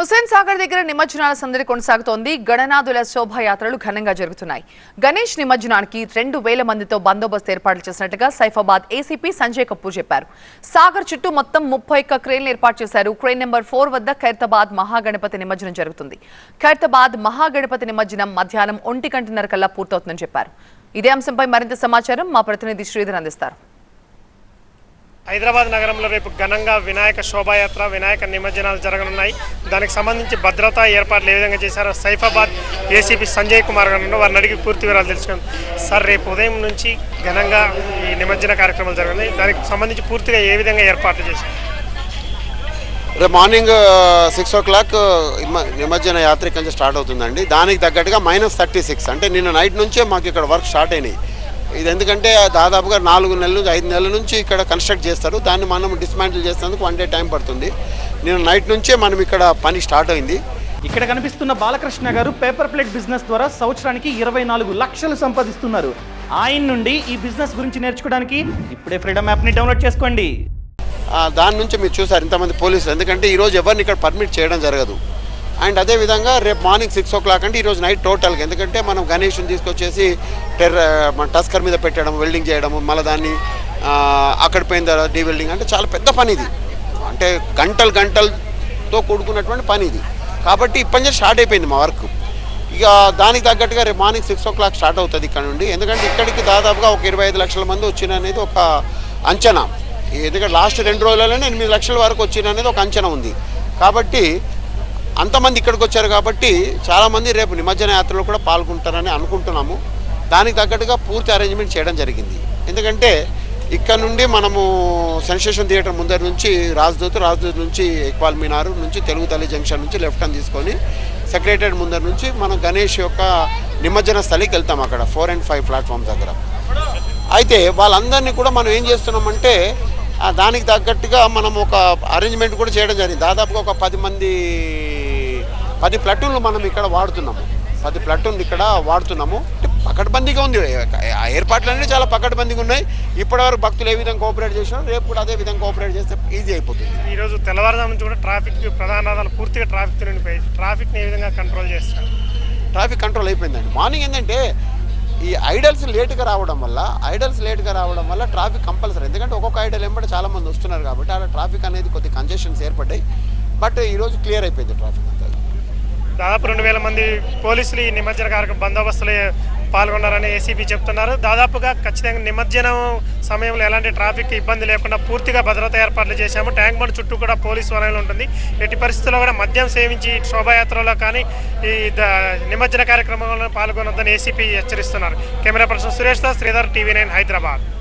హుస్సేన్ సాగర్ దగ్గర నిమజ్జనాల సందడి కొనసాగుతోంది. గణనాథుల శోభాయాత్రలు ఘనంగా జరుగుతున్నాయి. గణేష్ నిమజ్జనానికి రెండు వేల మందితో బందోబస్తు ఏర్పాట్లు చేసినట్టుగా సైఫాబాద్ ఏసీపీ సంజయ్ కపూర్ చెప్పారు. సాగర్ చుట్టూ మొత్తం ముప్పై ఒక్క క్రేన్లు ఏర్పాటు చేశారు. క్రేన్ నెంబర్ ఫోర్ వద్ద ఖైరతాబాద్ మహాగణపతి నిమజ్జనం జరుగుతుంది. ఖైరతాబాద్ మహాగణపతి నిమజ్జనం మధ్యాహ్నం ఒంటి గంటన్నర కల్లా పూర్తవుతుందని చెప్పారు. ఇదే అంశంపై మరింత సమాచారం మా ప్రతినిధి శ్రీధర్ అందిస్తారు. హైదరాబాద్ నగరంలో రేపు ఘనంగా వినాయక శోభాయాత్ర వినాయక నిమజ్జనాలు జరగనున్నాయి. దానికి సంబంధించి భద్రతా ఏర్పాట్లు ఏ విధంగా చేశారో సైఫాబాద్ ఏసీపీ సంజయ్ కుమార్ గారు వారిని అడిగి పూర్తి వివరాలు తెలుసుకుందాం. సార్ రేపు ఉదయం నుంచి ఘనంగా ఈ నిమజ్జన కార్యక్రమాలు జరగనున్నాయి. దానికి సంబంధించి పూర్తిగా ఏ విధంగా ఏర్పాట్లు చేశారు? రేపు మార్నింగ్ సిక్స్ ఓ క్లాక్ నిమజ్జన యాత్ర ఇక్కడ స్టార్ట్ అవుతుందండి. దానికి తగ్గట్టుగా మైనస్ థర్టీ సిక్స్ అంటే నిన్న నైట్ నుంచే మాకు ఇక్కడ వర్క్ స్టార్ట్ అయినాయి. ఇది ఎందుకంటే దాదాపుగా నాలుగు నెలల నుంచి ఐదు నెలల నుంచి ఇక్కడ కన్స్ట్రక్ట్ చేస్తారు. దాన్ని మనం డిస్మాంటిల్ చేసేందుకు వన్ డే టైం పడుతుంది. నిన్న నైట్ నుంచే మనం ఇక్కడ పని స్టార్ట్ అయింది. ఇక్కడ కనిపిస్తున్న బాలకృష్ణ గారు పేపర్ ప్లేట్ బిజినెస్ ద్వారా సంవత్సరానికి ఇరవై నాలుగు లక్షలు సంపాదిస్తున్నారు. ఆయన నుండి ఈ బిజినెస్ గురించి నేర్చుకోవడానికి ఇప్పుడే ఫ్రీడమ్ యాప్ని డౌన్లోడ్ చేసుకోండి. దాని నుంచి మీరు చూసారు ఇంతమంది పోలీసులు. ఎందుకంటే ఈరోజు ఎవరిని ఇక్కడ పర్మిట్ చేయడం జరగదు. అండ్ అదేవిధంగా రేపు మార్నింగ్ సిక్స్ ఓ క్లాక్ అంటే ఈరోజు నైట్ టోటల్గా. ఎందుకంటే మనం గణేష్ని తీసుకొచ్చేసి టెర్ర మన టస్కర్ మీద పెట్టడం వెల్డింగ్ చేయడం మళ్ళీ దాన్ని అక్కడ పోయిన తర్వాత డీ వెల్డింగ్ అంటే చాలా పెద్ద పని ఇది. అంటే గంటలు గంటలతో కూడుకున్నటువంటి పని ఇది. కాబట్టి ఇప్పటి నుంచి స్టార్ట్ అయిపోయింది మా వర్క్. ఇక దానికి తగ్గట్టుగా రేపు morning six o'clock start అవుతుంది ఇక్కడ నుండి. ఎందుకంటే ఇక్కడికి దాదాపుగా ఒక ఇరవై ఐదు లక్షల మంది వచ్చిన అనేది ఒక అంచనా. ఎందుకంటే లాస్ట్ రెండు రోజులలోనే ఎనిమిది లక్షల వరకు వచ్చిన అనేది ఒక అంచనా ఉంది. కాబట్టి అంతమంది ఇక్కడికి వచ్చారు కాబట్టి చాలామంది రేపు నిమజ్జన యాత్రలో కూడా పాల్గొంటారని అనుకుంటున్నాము. దానికి తగ్గట్టుగా పూర్తి అరేంజ్మెంట్ చేయడం జరిగింది. ఎందుకంటే ఇక్కడ నుండి మనము సెన్సేషన్ థియేటర్ ముందర నుంచి రాజదూత్ రాజ్దూత్ నుంచి ఇక్వాల్ మినార్ నుంచి తెలుగు తల్లి జంక్షన్ నుంచి లెఫ్ట్ అని తీసుకొని సెక్రటరీ ముందర నుంచి మనం గణేష్ యొక్క నిమజ్జన స్థలికి వెళ్తాం అక్కడ ఫోర్ అండ్ ఫైవ్ ప్లాట్ఫామ్ దగ్గర. అయితే వాళ్ళందరినీ కూడా మనం ఏం చేస్తున్నామంటే దానికి తగ్గట్టుగా మనం ఒక అరేంజ్మెంట్ కూడా చేయడం జరిగింది. దాదాపుగా ఒక పది మంది పది ప్లటూన్లు మనం ఇక్కడ వాడుతున్నాము. పది ప్లటూన్లు ఇక్కడ వాడుతున్నాము. పకడ్బందీగా ఉంది. ఏర్పాట్లు అనేవి చాలా పకడ్బందీగా ఉన్నాయి. ఇప్పటివరకు భక్తులు ఏ విధంగా కోఆపరేట్ చేసినా రేపు కూడా అదే విధంగా కోఆపరేట్ చేస్తే ఈజీ అయిపోతుంది. ఈరోజు తెల్లవారుజాము నుంచి కూడా ట్రాఫిక్ ప్రధాన పూర్తిగా ట్రాఫిక్ నిండిపోయి ట్రాఫిక్ని ఏ విధంగా కంట్రోల్ చేస్తారు? ట్రాఫిక్ కంట్రోల్ అయిపోయిందండి. మార్నింగ్ ఏంటంటే ఈ ఐడల్స్ లేట్గా రావడం వల్ల ఐడల్స్ లేట్గా రావడం వల్ల ట్రాఫిక్ కంపల్సరీ ఎందుకంటే ఒక్కొక్క ఐడల్ వెంబడి చాలా మంది వస్తున్నారు కాబట్టి అలా ట్రాఫిక్ అనేది కొద్ది కంజెషన్స్ ఏర్పడ్డాయి. బట్ ఈరోజు క్లియర్ అయిపోయింది ట్రాఫిక్ దాదాపు రెండు వేల మంది పోలీసులు ఈ నిమజ్జన కార్యక్రమం బందోబస్తులు పాల్గొన్నారని ఏసీబీ చెప్తున్నారు. దాదాపుగా ఖచ్చితంగా నిమజ్జనం సమయంలో ఎలాంటి ట్రాఫిక్ ఇబ్బంది లేకుండా పూర్తిగా భద్రతా ఏర్పాట్లు చేశాము. ట్యాంక్ బండ్ చుట్టూ కూడా పోలీసు వలయంలో ఉంటుంది. ఎట్టి పరిస్థితుల్లో కూడా మద్యం సేవించి శోభాయాత్రలో కానీ ఈ ద- నిమజ్జన కార్యక్రమంలో పాల్గొనొద్దని ఏసీపీ హెచ్చరిస్తున్నారు. Camera person Suresh Das Sridhar TV nine Hyderabad.